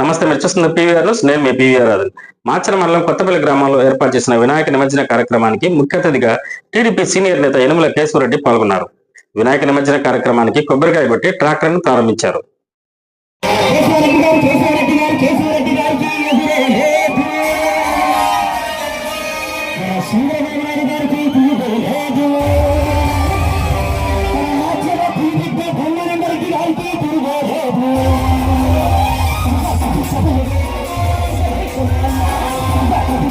నమస్తే మీరు చూస్తున్న పీవీఆర్ న్యూస్. నేను మీ పీవీఆర్ రాజన్ మాచర మండలం కొత్తపల్లి గ్రామంలో ఏర్పాటు చేసిన వినాయక నిమజ్జన కార్యక్రమానికి ముఖ్య అతిథిగా టీడీపీ సీనియర్ నేత యనుమల కేశవరెడ్డి పాల్గొన్నారు. వినాయక నిమజ్జన కార్యక్రమానికి కొబ్బరికాయ కొట్టి ట్రాక్టర్ను ప్రారంభించారు గారికి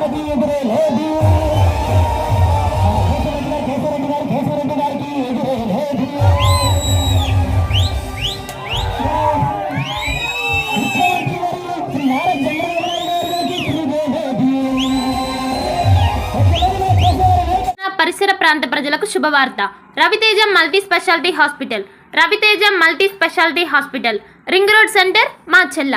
గారికి ఎదురేలేదు ముఖ్యమంత్రి వర్యులు శ్రీ నారా చంద్రబాబు నాయుడు గారికి పరిసర ప్రాంత ప్రజలకు శుభవార్త. Raviteja multi speciality hospital. Raviteja multi speciality hospital. Ring road centre మా చెల్ల.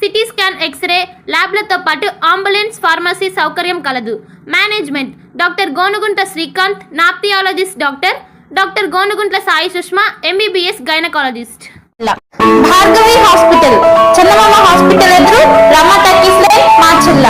CT scan x ray ల్యాబ్లతో పాటు అంబులెన్స్ ఫార్మసీ సౌకర్యం కలదు. Management. Doctor Gonugunta Srikanth nephrologist doctor. Doctor Gonuguntla Sai Sushma MBBS gynaecologist. Bhargavi hospital. Chandamama hospital ఎదురు Rama టక్కీస్ line Macherla